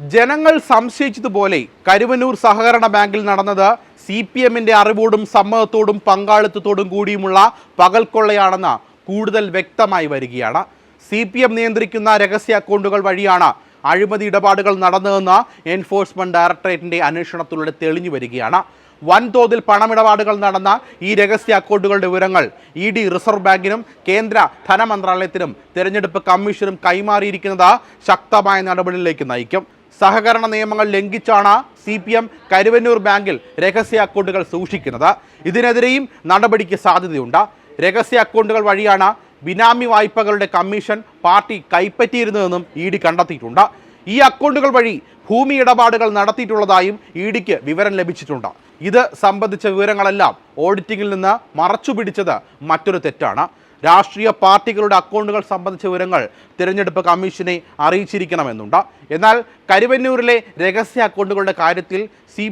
ജനങ്ങൾ സംശയിച്ചതുപോലെ കരുവന്നൂർ സഹകരണ ബാങ്കിൽ നടന്നത് സി പി എമ്മിന്റെ അറിവോടും സമ്മതത്തോടും പങ്കാളിത്തത്തോടും കൂടിയുമുള്ള പകൽക്കൊള്ളയാണെന്ന് കൂടുതൽ വ്യക്തമായി വരികയാണ്. സി പി എം നിയന്ത്രിക്കുന്ന രഹസ്യ അക്കൗണ്ടുകൾ വഴിയാണ് അഴിമതി ഇടപാടുകൾ നടന്നതെന്ന് എൻഫോഴ്സ്മെന്റ് ഡയറക്ടറേറ്റിന്റെ അന്വേഷണത്തിലൂടെ തെളിഞ്ഞു വരികയാണ്. വൻതോതിൽ പണമിടപാടുകൾ നടന്ന ഈ രഹസ്യ അക്കൗണ്ടുകളുടെ വിവരങ്ങൾ ഇ ഡി റിസർവ് ബാങ്കിനും കേന്ദ്ര ധനമന്ത്രാലയത്തിനും തെരഞ്ഞെടുപ്പ് കമ്മീഷനും കൈമാറിയിരിക്കുന്നത് ശക്തമായ നടപടികളിലേക്ക് നയിക്കും. സഹകരണ നിയമങ്ങൾ ലംഘിച്ചാണ് സി പി എം കരുവന്നൂർ ബാങ്കിൽ രഹസ്യ അക്കൗണ്ടുകൾ സൂക്ഷിക്കുന്നത്. ഇതിനെതിരെയും നടപടിക്ക് സാധ്യതയുണ്ട്. രഹസ്യ അക്കൗണ്ടുകൾ വഴിയാണ് ബിനാമി വായ്പകളുടെ കമ്മീഷൻ പാർട്ടി കൈപ്പറ്റിയിരുന്നതെന്നും ഇ ഡി കണ്ടെത്തിയിട്ടുണ്ട്. ഈ അക്കൗണ്ടുകൾ വഴി ഭൂമി ഇടപാടുകൾ നടത്തിയിട്ടുള്ളതായും ഇ ഡിക്ക് വിവരം ലഭിച്ചിട്ടുണ്ട്. ഇത് സംബന്ധിച്ച വിവരങ്ങളെല്ലാം ഓഡിറ്റിംഗിൽ നിന്ന് മറച്ചുപിടിച്ചത് മറ്റൊരു തെറ്റാണ്. രാഷ്ട്രീയ പാർട്ടികളുടെ അക്കൗണ്ടുകൾ സംബന്ധിച്ച വിവരങ്ങൾ തിരഞ്ഞെടുപ്പ് കമ്മീഷനെ അറിയിച്ചിരിക്കണമെന്നുണ്ട്. എന്നാൽ കരുവന്നൂരിലെ രഹസ്യ അക്കൗണ്ടുകളുടെ കാര്യത്തിൽ സി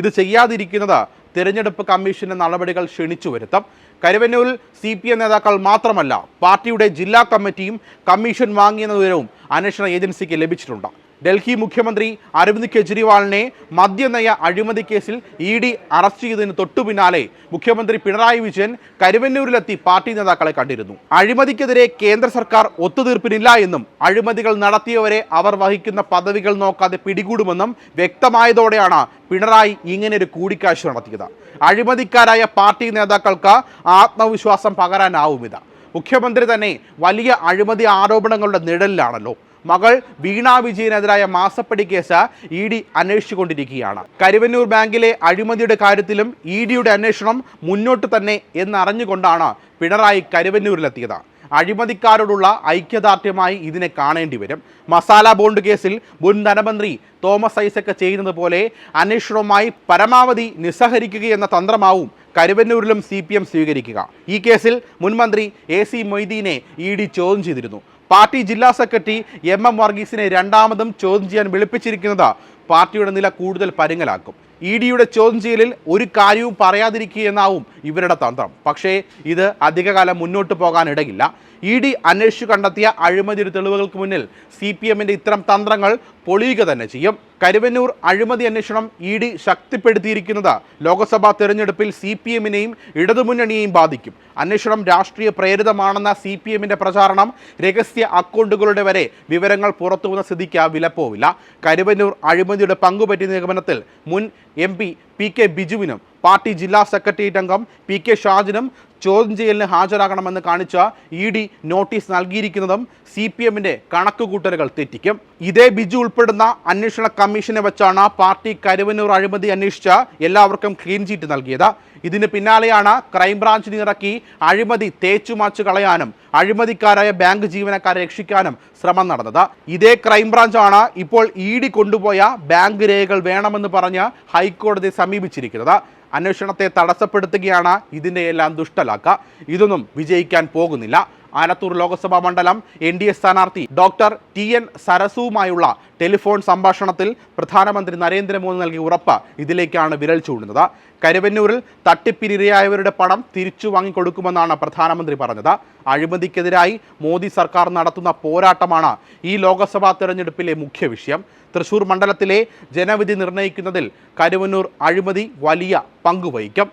ഇത് ചെയ്യാതിരിക്കുന്നത് തിരഞ്ഞെടുപ്പ് കമ്മീഷന്റെ നടപടികൾ ക്ഷണിച്ചു വരുത്തും. കരുവന്നൂരിൽ സി പി എം നേതാക്കൾ മാത്രമല്ല പാർട്ടിയുടെ ജില്ലാ കമ്മിറ്റിയും കമ്മീഷൻ വാങ്ങിയെന്ന വിവരവും അന്വേഷണ ഏജൻസിക്ക് ലഭിച്ചിട്ടുണ്ട്. ഡൽഹി മുഖ്യമന്ത്രി അരവിന്ദ് കെജ്രിവാളിനെ മദ്യനയ അഴിമതി കേസിൽ ഇ ഡി അറസ്റ്റ് ചെയ്തതിന് തൊട്ടു പിന്നാലെ മുഖ്യമന്ത്രി പിണറായി വിജയൻ കരുവന്നൂരിലെത്തി പാർട്ടി നേതാക്കളെ കണ്ടിരുന്നു. അഴിമതിക്കെതിരെ കേന്ദ്ര സർക്കാർ ഒത്തുതീർപ്പിനില്ല എന്നും അഴിമതികൾ നടത്തിയവരെ അവർ വഹിക്കുന്ന പദവികൾ നോക്കാതെ പിടികൂടുമെന്നും വ്യക്തമായതോടെയാണ് പിണറായി ഇങ്ങനെ ഒരു കൂടിക്കാഴ്ച നടത്തിയത്. അഴിമതിക്കാരായ പാർട്ടി നേതാക്കൾക്ക് ആത്മവിശ്വാസം പകരാനാവുമിത മുഖ്യമന്ത്രി തന്നെ വലിയ അഴിമതി ആരോപണങ്ങളുടെ നിഴലിലാണല്ലോ. മകൾ വീണ വിജയനെതിരായ മാസപ്പടി കേസ് ഇ ഡി അന്വേഷിച്ചുകൊണ്ടിരിക്കുകയാണ്. കരുവന്നൂർ ബാങ്കിലെ അഴിമതിയുടെ കാര്യത്തിലും ഇ ഡിയുടെ അന്വേഷണം മുന്നോട്ട് തന്നെ എന്നറിഞ്ഞുകൊണ്ടാണ് പിണറായി കരുവന്നൂരിലെത്തിയത്. അഴിമതിക്കാരോടുള്ള ഐക്യദാർഢ്യമായി ഇതിനെ കാണേണ്ടി വരും. മസാല ബോണ്ട് കേസിൽ മുൻ ധനമന്ത്രി തോമസ് ഐസക് ചെയ്യുന്നത് പോലെ അന്വേഷണവുമായി പരമാവധി നിസ്സഹരിക്കുകയെന്ന തന്ത്രമാവും കരുവന്നൂരിലും സി സ്വീകരിക്കുക. ഈ കേസിൽ മുൻമന്ത്രി എ സി മൊയ്തീനെ ഇ ഡി ചോദ്യം ചെയ്തിരുന്നു. പാർട്ടി ജില്ലാ സെക്രട്ടറി എം എം വർഗീസിനെ രണ്ടാമതും ചോദ്യം ചെയ്യാൻ വിളിപ്പിച്ചിരിക്കുന്നത്. പാർട്ടിയുടെ നില കൂടുതൽ പരുങ്ങലാക്കും. ഇ ഡിയുടെ ചോദ്യം ചെയ്യലിൽ ഒരു കാര്യവും പറയാതിരിക്കുക എന്നാവും ഇവരുടെ തന്ത്രം. പക്ഷേ ഇത് അധികകാലം മുന്നോട്ട് പോകാനിടയില്ല. ഇ ഡി അന്വേഷിച്ചു കണ്ടെത്തിയ അഴിമതി തെളിവുകൾക്ക് മുന്നിൽ സി പി എമ്മിന്റെ ഇത്തരം തന്ത്രങ്ങൾ പൊളിയുക തന്നെ ചെയ്യും. കരുവന്നൂർ അഴിമതി അന്വേഷണം ഇ ഡി ശക്തിപ്പെടുത്തിയിരിക്കുന്നത് ലോക്സഭാ തെരഞ്ഞെടുപ്പിൽ സി പി എമ്മിനെയും ഇടതുമുന്നണിയെയും ബാധിക്കും. അന്വേഷണം രാഷ്ട്രീയ പ്രേരിതമാണെന്ന സി പി എമ്മിന്റെ പ്രചാരണം രഹസ്യ അക്കൗണ്ടുകളുടെ വരെ വിവരങ്ങൾ പുറത്തുവന്ന സ്ഥിതിക്ക് വിലപ്പോവില്ല. കരുവന്നൂർ അഴിമതിയുടെ പങ്കുപറ്റിയ നിഗമനത്തിൽ മുൻ എം പി പി കെ ബിജുവിനും പാർട്ടി ജില്ലാ സെക്രട്ടേറിയറ്റ് അംഗം പി കെ ഷാജിനും ചോദ്യം ചെയ്യലിന് ഹാജരാകണമെന്ന് കാണിച്ച ഇ ഡി നോട്ടീസ് നൽകിയിരിക്കുന്നതും സി പി എമ്മിന്റെ കണക്കുകൂട്ടലുകൾ തെറ്റിക്കും. ഇതേ ബിജു ഉൾപ്പെടുന്ന അന്വേഷണ കമ്മീഷനെ വെച്ചാണ് പാർട്ടി കരുവന്നൂർ അഴിമതി അന്വേഷിച്ച എല്ലാവർക്കും ക്ലീൻ ചീറ്റ് നൽകിയത്. ഇതിന് പിന്നാലെയാണ് ക്രൈംബ്രാഞ്ചിന് ഇറക്കി അഴിമതി തേച്ചുമാച്ചു കളയാനും അഴിമതിക്കാരായ ബാങ്ക് ജീവനക്കാരെ രക്ഷിക്കാനും ശ്രമം നടന്നത്. ഇതേ ക്രൈംബ്രാഞ്ചാണ് ഇപ്പോൾ ഇ ഡി കൊണ്ടുപോയ ബാങ്ക് രേഖകൾ വേണമെന്ന് പറഞ്ഞ് ഹൈക്കോടതിയെ സമീപിച്ചിരിക്കുന്നത്. അന്വേഷണത്തെ തടസ്സപ്പെടുത്തുകയാണ് ഇതിന്റെ എല്ലാം ദുഷ്ടലാക്ക. ഇതൊന്നും വിജയിക്കാൻ പോകുന്നില്ല. ആലത്തൂർ ലോക്സഭാ മണ്ഡലം എൻ ഡി എ സ്ഥാനാർത്ഥി ഡോക്ടർ ടി എൻ സരസുവുമായുള്ള ടെലിഫോൺ സംഭാഷണത്തിൽ പ്രധാനമന്ത്രി നരേന്ദ്രമോദി നൽകിയ ഉറപ്പ് ഇതിലേക്കാണ് വിരൽ ചൂണ്ടുന്നത്. കരുവന്നൂരിൽ തട്ടിപ്പിനിരയായവരുടെ പണം തിരിച്ചു വാങ്ങിക്കൊടുക്കുമെന്നാണ് പ്രധാനമന്ത്രി പറഞ്ഞത്. അഴിമതിക്കെതിരായി മോദി സർക്കാർ നടത്തുന്ന പോരാട്ടമാണ് ഈ ലോക്സഭാ തെരഞ്ഞെടുപ്പിലെ മുഖ്യ വിഷയം. തൃശൂർ മണ്ഡലത്തിലെ ജനവിധി നിർണയിക്കുന്നതിൽ കരുവന്നൂർ അഴിമതി വലിയ പങ്കുവഹിക്കും.